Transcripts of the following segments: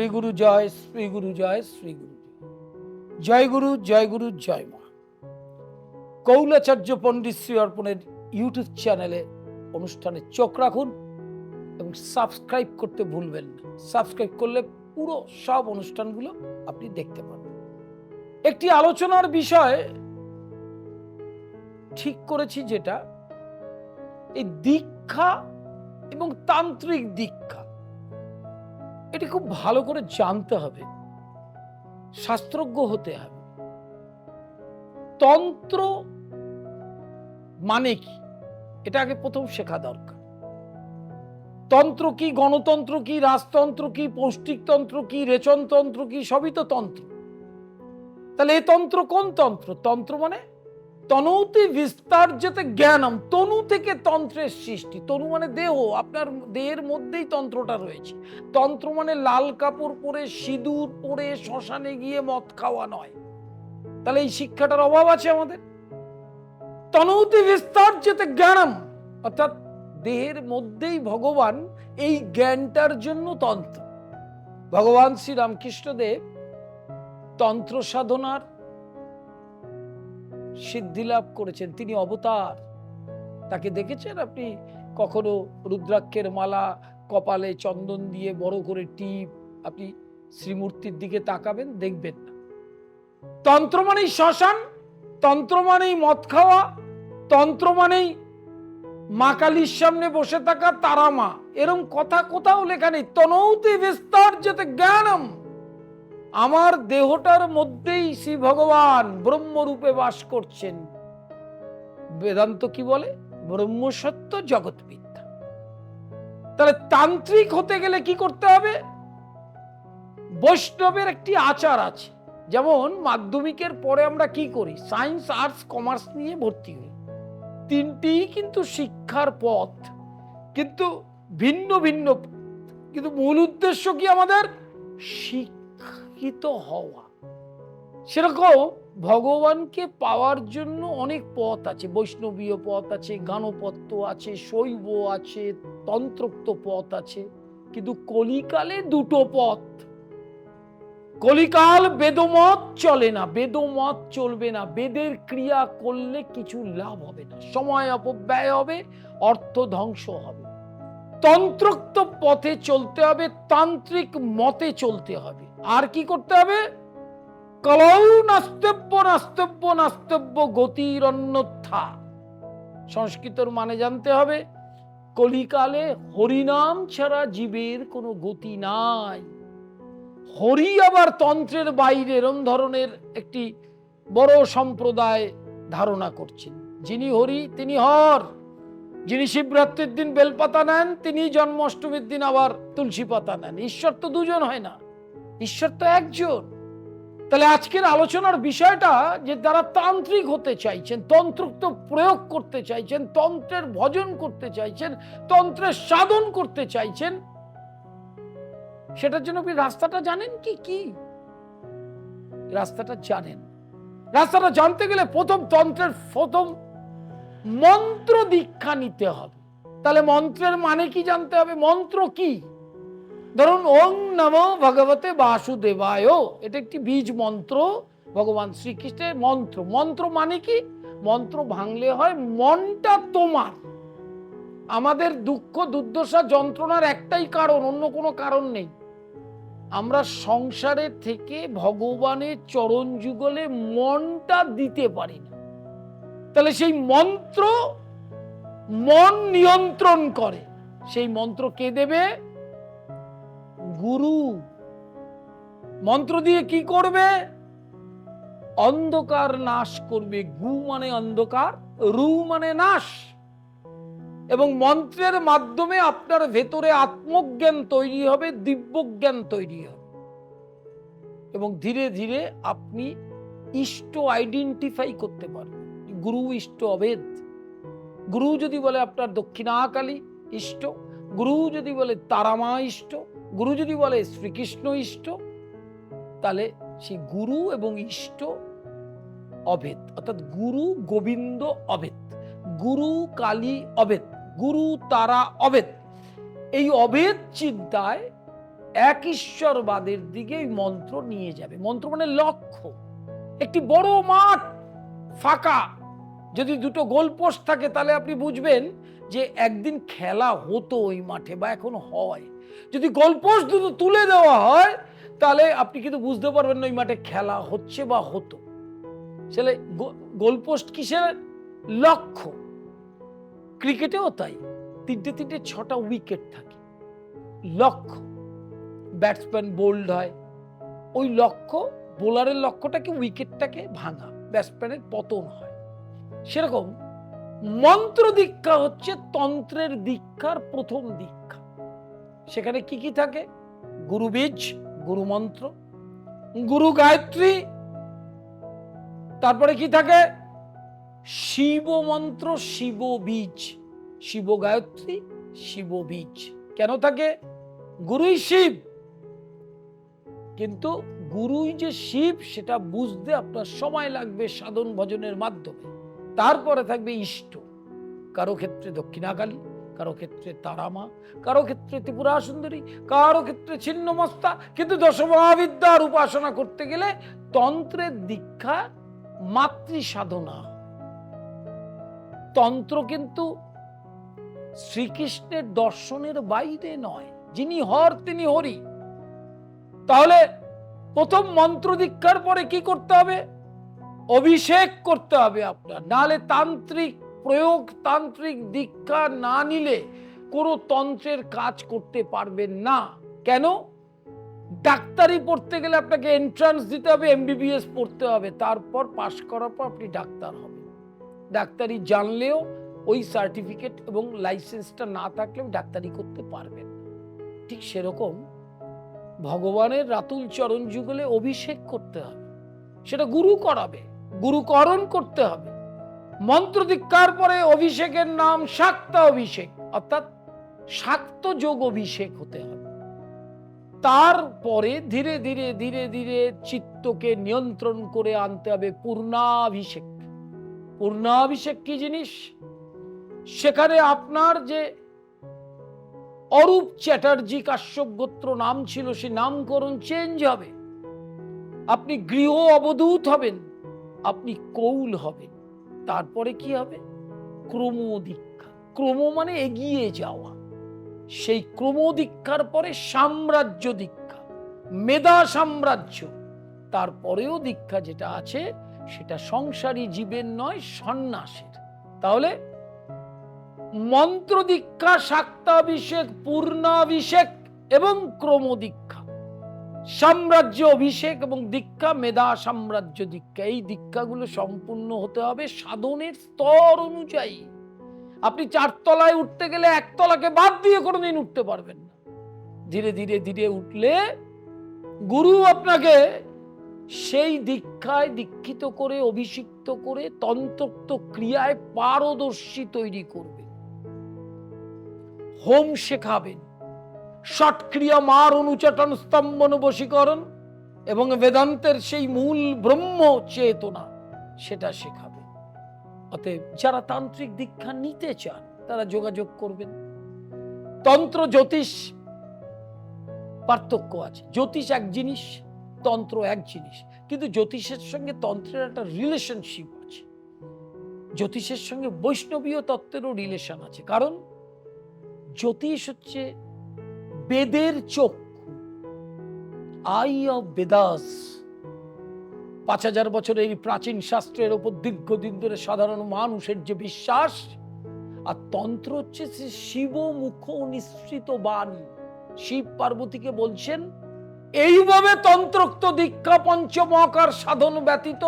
শ্রী গুরু জয়, শ্রী গুরু জয়, শ্রী গুরু জয়। গুরু জয় গুরু, জয় মা। কৌলাচার্য পণ্ডিত শ্রী অর্পণের ইউটিউব চ্যানেলে অনুষ্ঠানে চোখ রাখুন এবং সাবস্ক্রাইব করতে ভুলবেন না। সাবস্ক্রাইব করলে পুরো সব অনুষ্ঠানগুলো আপনি দেখতে পাবেন। একটি আলোচনার বিষয় ঠিক করেছি যেটা, এই দীক্ষা এবং তান্ত্রিক দীক্ষা। এটি খুব ভালো করে জানতে হবে। শাস্ত্রজ্ঞ হতে হবে। তন্ত্র মানে কি? এটা আগে প্রথম শেখা দরকার। তন্ত্র কি, গণতন্ত্র কি, রাজতন্ত্র কি, পৌষ্টিকতন্ত্র কি, রেচনতন্ত্র কি, সবই তো তন্ত্র। তাহলে এ তন্ত্র কোন তন্ত্র? তন্ত্র মানে তনুতি যেতে জ্ঞানম, তনু থেকে তন্ত্রের সৃষ্টি। তনু মানে দেহ, আপনার দেহের মধ্যেই তন্ত্রটা রয়েছে। তন্ত্র মানে লাল কাপড় পরে, সিঁদুর পরে, শ্মশানে গিয়ে মদ খাওয়া নয়। তাহলে এই শিক্ষাটার অভাব আছে আমাদের? তনৌতি বিস্তার যেতে জ্ঞানম, অর্থাৎ দেহের মধ্যেই ভগবান এই জ্ঞানটার জন্য তন্ত্র। ভগবান শ্রীরামকৃষ্ণদেব তন্ত্র সাধনার সিদ্ধি লাভ করেছেন, তিনি অবতার। তাকে দেখেছেন আপনি? কখনো রুদ্রাক্ষের মালা কপালে চন্দন দিয়ে বড় করে টিপ, আপনি শ্রীমূর্তির দিকে তাকাবেন, দেখবেন না। তন্ত্র মানেই শ্মশান, তন্ত্র মানেই মদ খাওয়া, তন্ত্র মানেই মা কালীর সামনে বসে থাকা তারা মা। এরম কথা কোথাও লেখা নেই। তনৌতি বিস্তার যেতে জ্ঞানম। আমার দেহটার মধ্যেই শ্রী ভগবান ব্রহ্মরূপে বাস করছেন। বেদান্ত কি বলে? ব্রহ্ম সত্য জগৎ বিদ্যা তাহলে তান্ত্রিক হতে গেলে কি করতে হবে? বৈষ্ণবের একটি আচার আছে। যেমন মাধ্যমিকের পরে আমরা কি করি? সায়েন্স, আর্টস, কমার্স নিয়ে ভর্তি হই। তিনটি কিন্তু শিক্ষার পথ, কিন্তু ভিন্ন ভিন্ন। কিন্তু মূল উদ্দেশ্য কি আমাদের? শিক্ষিত হওয়া। সেরকম ভগবানকে পাওয়ার জন্য অনেক পথ আছে। বৈষ্ণবীয় পথ আছে, গানপত্য আছে, শৈব আছে, তন্ত্রোক্ত পথ আছে। কিন্তু কলিকালে দুটো পথ। কলিকাল বেদমত চলে না, বেদমত চলবে না। বেদের ক্রিয়া করলে কিছু লাভ হবে না। সময় অপব্যয় হবে, অর্থ ধ্বংস হবে। তন্ত্রোক্ত পথে চলতে হবে, তান্ত্রিক মতে চলতে হবে। আর কি করতে হবে? কলৌ নাস্তব্য নাস্তব্য নাস্তব্য গতির অন্যথা সংস্কৃতর মানে জানতে হবে, কলিকালে হরিনাম ছাড়া জীবের কোনো গতি নাই। হরি আবার তন্ত্রের বাইরে এরম ধরনের একটি বড় সম্প্রদায় ধারণা করছেন। যিনি হরি, তিনি হর। যিনি শিবরাত্রির দিন বেলপাতা নেন, তিনি জন্মাষ্টমীর দিন আবার তুলসী পাতা নেন। ঈশ্বর তো দুজন হয় না। ঈশ্বর তো একজন। তাহলে আজকের আলোচনার বিষয়টা যে তারা তান্ত্রিক হতে চাইছেন, তন্ত্রোক্ত প্রয়োগ করতে চাইছেন, তন্ত্রের ভজন করতে চাইছেন, তন্ত্রের সাধন করতে চাইছেন, সেটার জন্য আপনি রাস্তাটা জানেন কি কি? রাস্তাটা জানেন। রাস্তাটা জানতে গেলে প্রথম তন্ত্রের প্রথম মন্ত্র দীক্ষা নিতে হবে। তাহলে মন্ত্রের মানে কি জানতে হবে? মন্ত্র কি? ধরুন, ওং নম ভগবতে বাসুদেবায়। এটা একটি বীজ মন্ত্র, ভগবান শ্রীকৃষ্ণের মন্ত্র। মন্ত্র মানে কি? মন্ত্র ভাঙলে হয়, মনটা তোমার। আমাদের দুঃখ, দুর্দশা, যন্ত্রণার একটাই কারণ, অন্য কোনো কারণ নেই। আমরা সংসারে থেকে ভগবানের চরণ যুগলে মনটা দিতে পারি না। তাহলে সেই মন্ত্র মন নিয়ন্ত্রণ করে। সেই মন্ত্র কে দেবে? গুরু। মন্ত্র দিয়ে কি করবে? অন্ধকার নাশ করবে। গু মানে অন্ধকার, রু মানে নাশ। এবং মন্ত্রের মাধ্যমে আপনার ভেতরে আত্মজ্ঞান তৈরি হবে, দিব্যজ্ঞান তৈরি হবে। এবং ধীরে ধীরে আপনি ইষ্ট আইডেন্টিফাই করতে পারবেন। গুরু ইষ্ট অভেদ। গুরু যদি বলে আপনার দক্ষিণাকালী ইষ্ট গুরু যদি বলে তারামা ইষ্ট, গুরু যদি বলে শ্রীকৃষ্ণ ইষ্ট, তাহলে সেই গুরু এবং ইষ্ট অভেদ, অর্থাৎ গুরু গোবিন্দ অভেদ, গুরু কালী অভেদ, গুরু তারা অভেদ। এই অভেদ চিন্তায় এক ঈশ্বরবাদের দিকে মন্ত্র নিয়ে যাবে। মন্ত্র মানে লক্ষ্য। একটি বড় মাঠ ফাঁকা। যদি দুটো গোলপোস্ট থাকে, তাহলে আপনি বুঝবেন যে একদিন খেলা হতো ওই মাঠে বা এখন হয়। যদি গোলপোস্ট দুটো তুলে দেওয়া হয়, তাহলে আপনি কিন্তু বুঝতে পারবেন না ওই মাঠে খেলা হচ্ছে বা হতো। সেলে গোলপোস্ট কিসের লক্ষ্য? ক্রিকেটেও তাই। তিনটে তিনটে, ছটা উইকেট থাকে। লক্ষ্য। ব্যাটসম্যান বোল্ড হয়। ওই লক্ষ্য, বোলারের লক্ষ্যটাকে, উইকেটটাকে ভাঙা। ব্যাটসম্যানের পতন হয়। সেরকম মন্ত্র দীক্ষা হচ্ছে তন্ত্রের দীক্ষার প্রথম দীক্ষা। সেখানে কি কি থাকে? গুরু বীজ, গুরু মন্ত্র, গুরু গায়ত্রী, তারপরে কি থাকে? শিব মন্ত্র, শিব বীজ, শিব গায়ত্রী, শিব বীজ। কেন থাকে? গুরুই শিব। কিন্তু গুরুই যে শিব, সেটা বুঝতে আপনার সময় লাগবে সাধন ভজনের মাধ্যমে। তারপরে থাকবে ইষ্ট। কারও ক্ষেত্রে দক্ষিণাকালী, কারও ক্ষেত্রে তারামা, কারও ক্ষেত্রে ত্রিপুরা সুন্দরী, কারও ক্ষেত্রে ছিন্নমস্তা কিন্তু দশমহাবিদ্যার উপাসনা করতে গেলে তন্ত্রের দীক্ষা মাতৃ সাধনা। তন্ত্র কিন্তু শ্রীকৃষ্ণের দর্শনের বাইরে নয়। যিনি হর, তিনি হরি। তাহলে প্রথম মন্ত্র দীক্ষার পরে কি করতে হবে? অভিষেক করতে হবে আপনার। নাহলে তান্ত্রিক প্রয়োগ, তান্ত্রিক দীক্ষা না নিলে কোনো তন্ত্রের কাজ করতে পারবেন না। কেন? ডাক্তারি পড়তে গেলে আপনাকে এন্ট্রান্স দিতে হবে এমবিবিএস পড়তে হবে, তারপর পাশ করার পর আপনি ডাক্তার হবেন। ডাক্তারি জানলেও ওই সার্টিফিকেট এবং লাইসেন্সটা না থাকলেও ডাক্তারি করতে পারবেন ঠিক সেরকম ভগবানের রাতুল চরণ যুগলে অভিষেক করতে হবে। সেটা গুরু করাবে। গুরুকরণ করতে হবে। মন্ত্র দীক্ষার পরে অভিষেকের নাম শাক্ত অভিষেক, অর্থাৎ শাক্ত যোগ অভিষেক হতে হবে। তারপরে ধীরে ধীরে ধীরে ধীরে চিত্তকে নিয়ন্ত্রণ করে আনতে হবে পূর্ণাভিষেক। পূর্ণাভিষেক কি জিনিস? সেখানে আপনার যে অরূপ চ্যাটার্জি কাশ্যপ গোত্র নাম ছিল সে নামকরণ চেঞ্জ হবে। আপনি গৃহ অবধূত হবেন। আপনি কৌল হবেন। তারপরে কি হবে? ক্রম দীক্ষা ক্রম মানে এগিয়ে যাওয়া। সেই ক্রম দীক্ষার পরে সাম্রাজ্য দীক্ষা। মেধা সাম্রাজ্য। তারপরেও দীক্ষা যেটা আছে, সেটা সংসারী জীবের নয়, সন্ন্যাসের। তাহলে মন্ত্র দীক্ষা শাক্তাভিষেক, পূর্ণাভিষেক এবং ক্রম দীক্ষা সাম্রাজ্য অভিষেক এবং দীক্ষা, মেধা, সাম্রাজ্য দীক্ষা। এই দীক্ষাগুলো সম্পূর্ণ হতে হবে সাধনের স্তর অনুযায়ী। আপনি চারতলায় উঠতে গেলে একতলাকে বাদ দিয়ে কোনোদিন উঠতে পারবেন না। ধীরে ধীরে ধীরে উঠলে গুরু আপনাকে সেই দীক্ষায় দীক্ষিত করে, অভিষিক্ত করে, তন্ত্রোক্ত ক্রিয়ায় পারদর্শী তৈরি করবে। হোম শেখাবেন। ষটক্রিয়া মার অনুচাটন স্তম্ভন বশীকরণ, এবং বেদান্তের সেই মূল ব্রহ্ম চেতনা সেটা শেখাবে। অতএব যারা তান্ত্রিক দীক্ষা নিতে চান, তারা যোগাযোগ করবেন। তন্ত্র জ্যোতিষ পার্থক্য আছে। জ্যোতিষ এক জিনিস, তন্ত্র এক জিনিস। কিন্তু জ্যোতিষের সঙ্গে তন্ত্রের একটা রিলেশনশিপ আছে। জ্যোতিষের সঙ্গে বৈষ্ণবীয় তত্ত্বেরও রিলেশন আছে। কারণ জ্যোতিষ হচ্ছে বেদের চক্ষু আই অফ বেদাস। পাঁচ হাজার বছরের এই প্রাচীন শাস্ত্রের ওপর দীর্ঘদিন ধরে সাধারণ মানুষের যে বিশ্বাস, আর তন্ত্র হচ্ছে সে শিব মুখ নিঃসৃত বাণী। শিব পার্বতীকে বলছেন, এইভাবে তন্ত্রোক্ত দীক্ষা পঞ্চমকার সাধন ব্যতীত,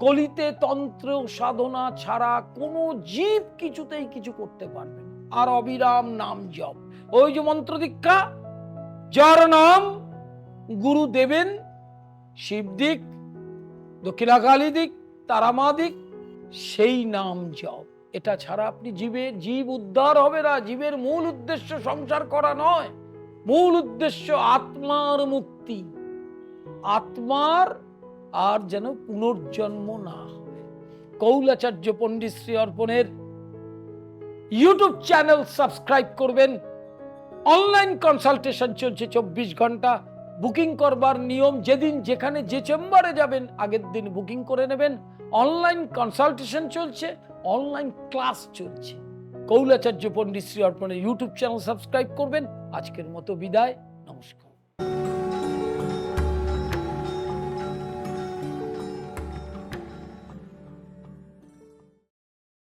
কলিতে তন্ত্র সাধনা ছাড়া কোনো জীব কিছুতেই কিছু করতে পারবে না। আর অবিরাম নাম জপ। ওই যে মন্ত্র দীক্ষা, যার নাম গুরু দেবেন শিব দিক, দক্ষিণাকালী দিক, তারামা দিক, সেই নাম জপ। এটা ছাড়া আপনি জীবের জীব উদ্ধার হবে না। জীবের মূল উদ্দেশ্য সংসার করা নয়। মূল উদ্দেশ্য আত্মার মুক্তি। আত্মার আর যেন পুনর্জন্ম না কৌলাচার্য পণ্ডিত শ্রী অর্পণের ইউটিউব চ্যানেল সাবস্ক্রাইব করবেন। অনলাইন কনসালটেশন চলছে চব্বিশ ঘণ্টা। বুকিং করবার নিয়ম যেদিন যেখানে যে চেম্বারে যাবেন, আগের দিন বুকিং করে নেবেন। অনলাইন কনসালটেশন চলছে অনলাইন ক্লাস চলছে। কৌলাচার্য পণ্ডিত শ্রী অর্পণের ইউটিউব চ্যানেল সাবস্ক্রাইব করবেন। আজকের মতো বিদায়, নমস্কার।